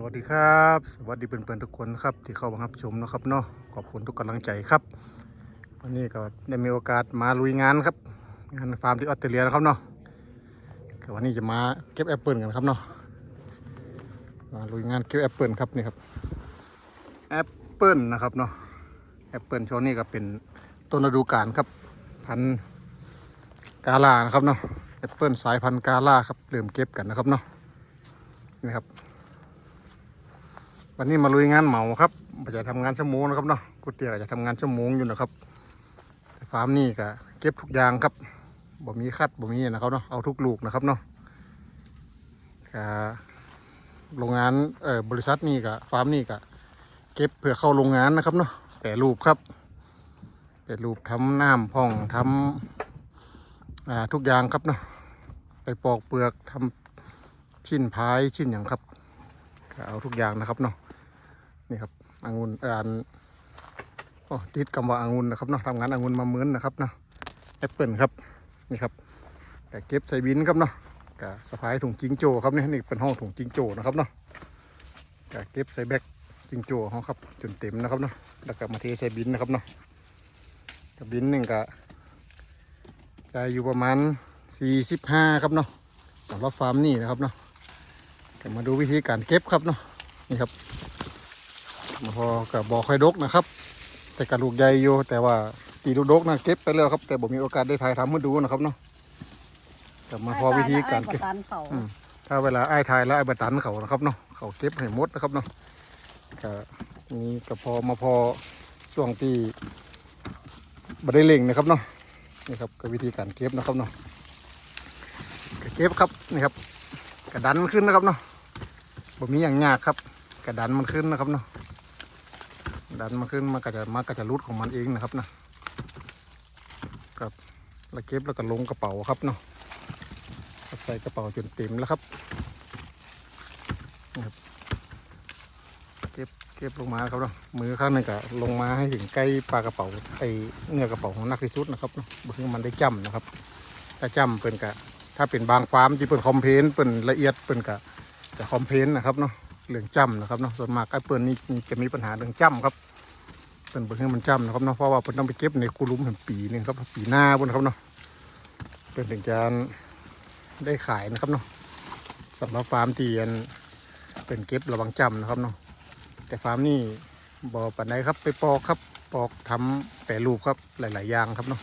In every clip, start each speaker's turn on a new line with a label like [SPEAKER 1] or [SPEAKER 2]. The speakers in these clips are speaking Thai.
[SPEAKER 1] สวัสดีครับ สวัสดีเพื่อนๆทุกคนครับที่เข้ามารับชมนะครับเนาะขอบคุณทุกกำลังใจครับ วันนี้ก็ได้มีโอกาสมาลุยงานครับ งานฟาร์มที่ออสเตรเลียนะครับเนาะก็วันนี้จะมาเก็บแอปเปิลกันครับเนาะมาลุยงานเก็บแอปเปิลครับนี่ครับแอปเปิลนะครับเนาะแอปเปิลช่วงนี้ก็เป็นต้นฤดูกาลครับ พันกาลานะครับเนาะแอปเปิลสายพันธุ์กาลาครับเริ่มเก็บกันนะครับเนาะนี่ครับ วันนี้มาลุยงานเหมาครับบ่จะทำงานชั่วโมงนะครับเนาะกุเตียก็จะทำงานชั่วโมงอยู่นะครับฟาร์มนี่ก็เก็บทุกอย่างครับบ่มีคัดบ่มีนะครับเนาะเอาทุกลูกนะครับเนาะก็โรงงานเอ่อบริษัทนี่ก็ฟาร์มนี่ก็เก็บเพื่อเข้าโรงงานนะครับเนาะแต่รูปครับแต่รูปทำน้ำพองทำอ่าทุกอย่างครับเนาะไปปอกเปลือกทำชิ้นพายชิ้นอย่างครับก็เอาทุกอย่างนะครับเนาะ นี่ครับองุ่นอ่านโอ้ติดคำว่าองุ่นนะครับเนาะทำงานองุ่นมาเหมือนนะครับเนาะแอปเปิลครับนี่ครับก็เก็บใส่บินครับเนาะก็สะพายถุงจิงโจ้ครับนี่นี่เป็นห้องถุงจิงโจ้นะครับเนาะก็เก็บใส่แบกจิงโจ้เขาครับจนเต็มนะครับเนาะแล้วก็มาเทใส่บินนะครับเนาะกับบินหนึ่งก็จะอยู่ประมาณ45ครับเนาะสำหรับฟาร์มนี่นะครับเนาะมาดูวิธีการเก็บครับเนาะนี่ครับ พอกับบอคอยดกนะครับ แต่กระลูกใหญ่อยู่แต่ว่าตีลูกดกนะเก็บไปแล้วครับ แต่ผมมีโอกาสได้ถ่ายทำมาดูนะครับเนาะแต่มาพอวิธีการเก็บ
[SPEAKER 2] ตันเขา
[SPEAKER 1] อืมถ้าเวลาไอ้ายถ่ายแล้วไอ้ายบตันเขานะครับเนาะเขาเก็บให้หมดนะครับเนาะก็นี่ก็พอมาพอช่วงที่บัได้เล่งนะครับเนาะนี่ครับก็วิธีการเก็บนะครับเนาะก็เก็บครับนี่ครับ กระดันมันขึ้นนะครับเนาะบ่มีอย่างยากครับ กระดันมันขึ้นนะครับเนาะ ดันมันขึ้นมันก็จะมันก็จะรุดของมันเองนะครับนะครับแล้วเก็บแล้วก็ลงกระเป๋าครับเนาะใส่กระเป๋าจนเต็มแล้วครับนะครับ เก็บเก็บลงมาครับเนาะมือข้างหนึงก็ลงมาให้ถึงใกล้ปลากระเป๋าไอเนื้อกระเป๋าของนักที่สุดนะครับเนาะบ่ให้มันได้จ้ำนะครับถ้าจ้ำเป็นกะถ้าเป็นบางฟาร์มที่เปิ่นคอมเพนเปิ่นละเอียดเปิ่นกะจะคอมเพนนะครับเนาะ เรื่องจ้ำนะครับเนาะส่วนมากไอ้เปิ่นนี่จะมีปัญหาเรื่องจ้ำครับเปิ่นเปิ่นให้มันจ้ำนะครับเนาะเพราะว่าเปิ่นต้องไปเก็บในคูลุมถึงปีนึงครับปีหน้าบนครับเนาะเปิ่นถึงจะได้ขายนะครับเนาะสำหรับฟาร์มที่อันเป็นเก็บระวังจ้ำนะครับเนาะแต่ฟาร์มนี่บ่ปันไดครับ ไปปอกครับปอกทำแปรรูปครับหลาย ๆ อย่างครับเนาะ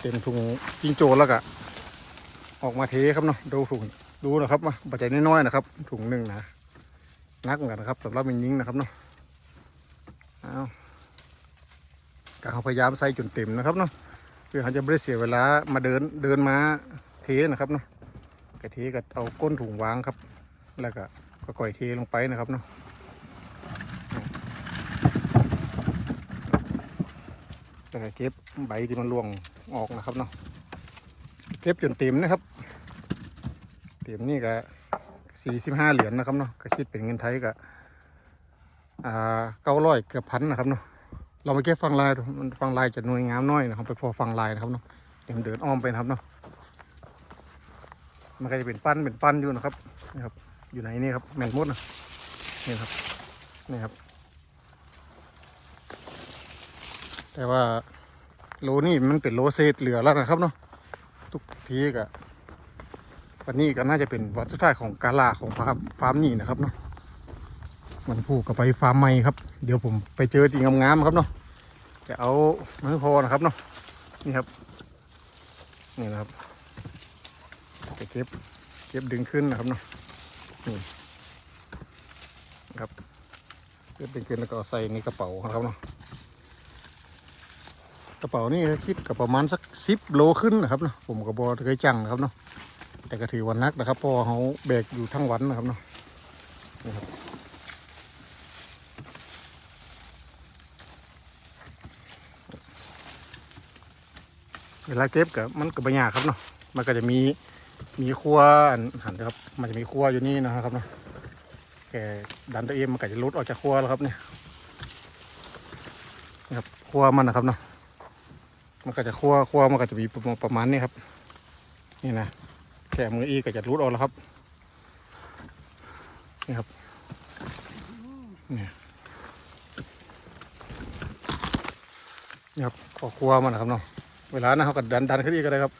[SPEAKER 1] เต็มถุงจิงโจแล้วก็ออกมาเทครับเนาะดูถุงดูนะครับมาปัจจัยน้อยๆนะครับถุงหนึ่งนะ นักเหมือนกันนะครับสำหรับมินยิงนะครับเนาะเอาก็เขาพยายามใส่จนเต็มนะครับเนาะเพื่อเขาจะไม่ได้เสียเวลามาเดินเดินมาเทนะครับเนาะกะเทก็เอาก้นถุงวางครับ แล้วก็ก็ก่อยเทลงไปนะครับเนาะแล้วก็เก็บใบที่มันร่วงออกนะครับเนาะเก็บจนเต็มนะครับเต็มนี่ก็ สี่สิบห้าเหรียญนะครับเนาะก็คิดเป็นเงินไทยก็อ่าเก้าร้อยเกือบพันนะครับเนาะเรามาเก็บฟังลายดูมันฟังลายจะหน่วยงามน้อยนะครับไปพอฟังลายนะครับเนาะเดี๋ยวเดินอ้อมไปนะครับเนาะมันก็จะเป็นปั้นเป็นปั้นอยู่นะครับนี่ครับ อยู่ไหนนี่ครับแมงมุดนะนี่ครับนี่ครับ แต่ว่าโลนี่มันเป็นโลเศษเหลือแล้วนะครับเนาะทุกทีก็ วันนี้ก็น่าจะเป็นวันสุดท้ายของกาลาของฟาร์มฟาร์มนี่นะครับเนาะมันผูกกับไปฟาร์มใหม่ครับ เดี๋ยวผมไปเจอตีงามๆครับเนาะจะเอาไม่พอนะครับเนาะนี่ครับ นี่นะครับจะเก็บเก็บดึงขึ้นนะครับเนาะนี่นะครับเก็บดึงขึ้นแล้วก็ใส่ในกระเป๋าครับเนาะกระเป๋านี่คิดกับประมาณสักสิบโลขึ้นนะครับเนาะผมกับบอเคยจังนะครับเนาะ แต่ก็ถือวันนักนะครับเพราะว่อเขาแบกอยู่ทั้งวันนะครับเนาะนี่ครับเวลาเก็บกับมันกับบยากครับเนาะมันก็จะมีมีครัวหันนะครับ มันจะมีครัวอยู่นี่นะครับเนาะแกดันตัวเองมันก็จะรุดออกจากครัวแล้วครับเนี่ยนี่ครับครัวมันนะครับเนาะมันก็จะคั่วคั่วมันก็จะมีประมาณนี้ครับ นี่นะ แค่มืออีก็จะรูดออกแล้วครับ นี่ครับนี่นี่ครับขอครัวมันนะครับเนาะเวลานะเขาก็ดันดันขึ้นอีกก็ได้ครับ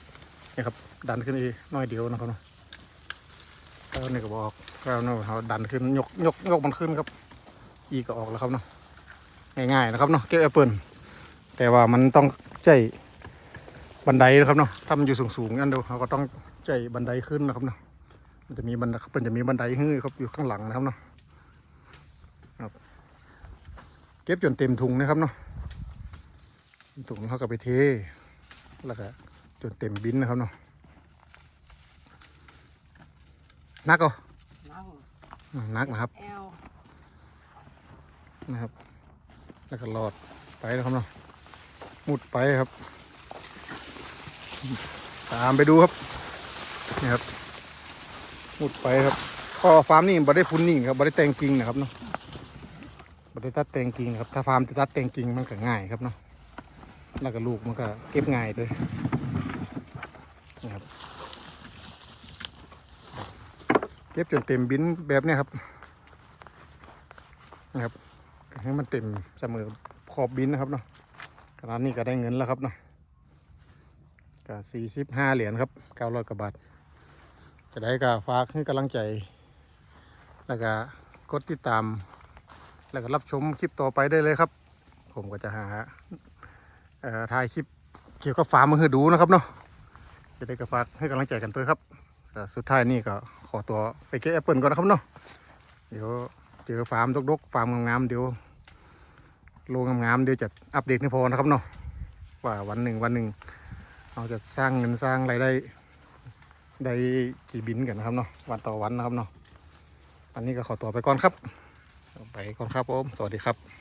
[SPEAKER 1] นี่ครับ ดันขึ้นอีกน้อยเดียวนะครับเนาะแล้วนี่ก็บอกแล้วเนาะเขาดันขึ้นยกยกยกมันขึ้นครับ อีกก็ออกแล้วครับเนาะง่ายๆนะครับเนาะเก็บแอปเปิลแต่ว่ามันต้องใจบันไดนะครับเนาะถ้ามันอยู่สูงๆงั้นเดี๋ยวเขาก็ต้อง ใจบันไดขึ้นนะครับเนาะมันจะมีบันไดมันจะมีบันไดฮื้อครับอยู่ข้างหลังนะครับเนาะครับ เก็บจนเต็มถุงนะครับเนาะถุงเขาก็ไปเทแล้วก็จนเต็มบินนะครับเนาะนักเหรอ
[SPEAKER 2] นั่ง
[SPEAKER 1] อืมนักนะครับ
[SPEAKER 2] แอล
[SPEAKER 1] นะครับ แล้วก็รอดไปนะครับเนาะมุดไปครับ ตามไปดูครับ นี่ครับมุดไปครับข้อฟาร์มนี่บ่ได้พุ่นนิ่งครับบ่ได้แต่งกิ่งนะครับเนาะบ่ได้ตัดแต่งกิ่งนะครับถ้าฟาร์มจะตัดแต่งกิ่งมันก็ง่ายครับเนาะแล้วก็ลูกมันก็เก็บง่ายด้วยนะครับเก็บจนเต็มบินแบบนี้ครับนะครับให้มันเต็มเสมอขอบบินนะครับเนาะขนาดนี้ก็ได้เงินแล้วครับเนาะก็สี่สิบห้าเหรียญครับเก้าร้อยกว่าบาท จะได้ก็ฝากให้กำลังใจ แล้วก็กดติดตาม แล้วก็รับชมคลิปต่อไปได้เลยครับ ผมก็จะหาถ่ายคลิปเกี่ยวกับฟาร์มมาให้ดูนะครับเนาะจะได้ก็ฝากให้กำลังใจกันด้วยครับสุดท้ายนี่ก็ขอตัวไปเก็บแอปเปิลก่อนนะครับเนาะเดี๋ยวเจอฟาร์มดกๆฟาร์มงามๆเดี๋ยวโลงามๆเดี๋ยวจะอัปเดตให้พอนะครับเนาะว่าวันหนึ่งวันหนึ่งเราจะสร้างเงินสร้างรายได้ ได้กี่บินกันนะครับเนาะวันต่อวันนะครับเนาะวันนี้ก็ขอตัวไปก่อนครับ ไปก่อนครับผม สวัสดีครับ